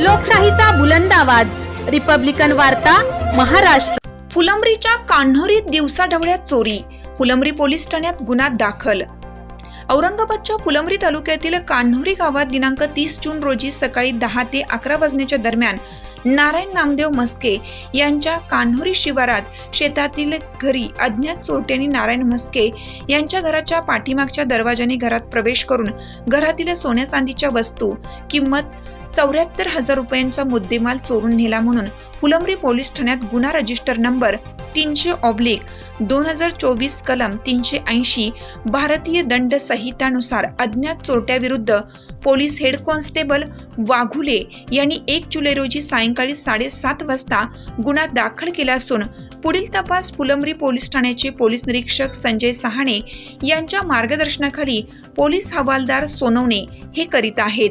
लोकशाहीचा बुलंद आवाज. रिपब्लिकन वार्ता महाराष्ट्र. फुलंब्रीच्या कान्होरीत दिवसाढवळ्यात चोरी. फुलंब्री पोलीस ठाण्यात गुन्हा दाखल. औरंगाबादच्या फुलंब्री तालुक्यातील कान्होरी गावात दिनांक तीस जून रोजी सकाळी दहा ते अकरा वाजण्याच्या दरम्यान नारायण नामदेव मस्के यांच्या कान्होरी शिवारात शेतातील घरी अज्ञात चोरट्यांनी नारायण मस्के यांच्या घराच्या पाठीमागच्या दरवाजाने घरात प्रवेश करून घरातील सोन्या चांदीच्या वस्तू किंमत चौऱ्याहत्तर हजार रुपयांचा मुद्देमाल चोरून नेला म्हणून फुलंब्री पोलीस ठाण्यात गुन्हा रजिस्टर नंबर तीनशे ऑब्लिक दोन हजार चोवीस कलम तीनशे ऐंशी भारतीय दंड संहितानुसार अज्ञात चोरट्याविरुद्ध पोलीस हेड कॉन्स्टेबल वाघुले यांनी एक जुलै रोजी सायंकाळी साडेसात वाजता गुन्हा दाखल केला असून पुढील तपास फुलंब्री पोलीस ठाण्याचे पोलीस निरीक्षक संजय सहाणे यांच्या मार्गदर्शनाखाली पोलीस हवालदार सोनवणे हे करीत आहेत.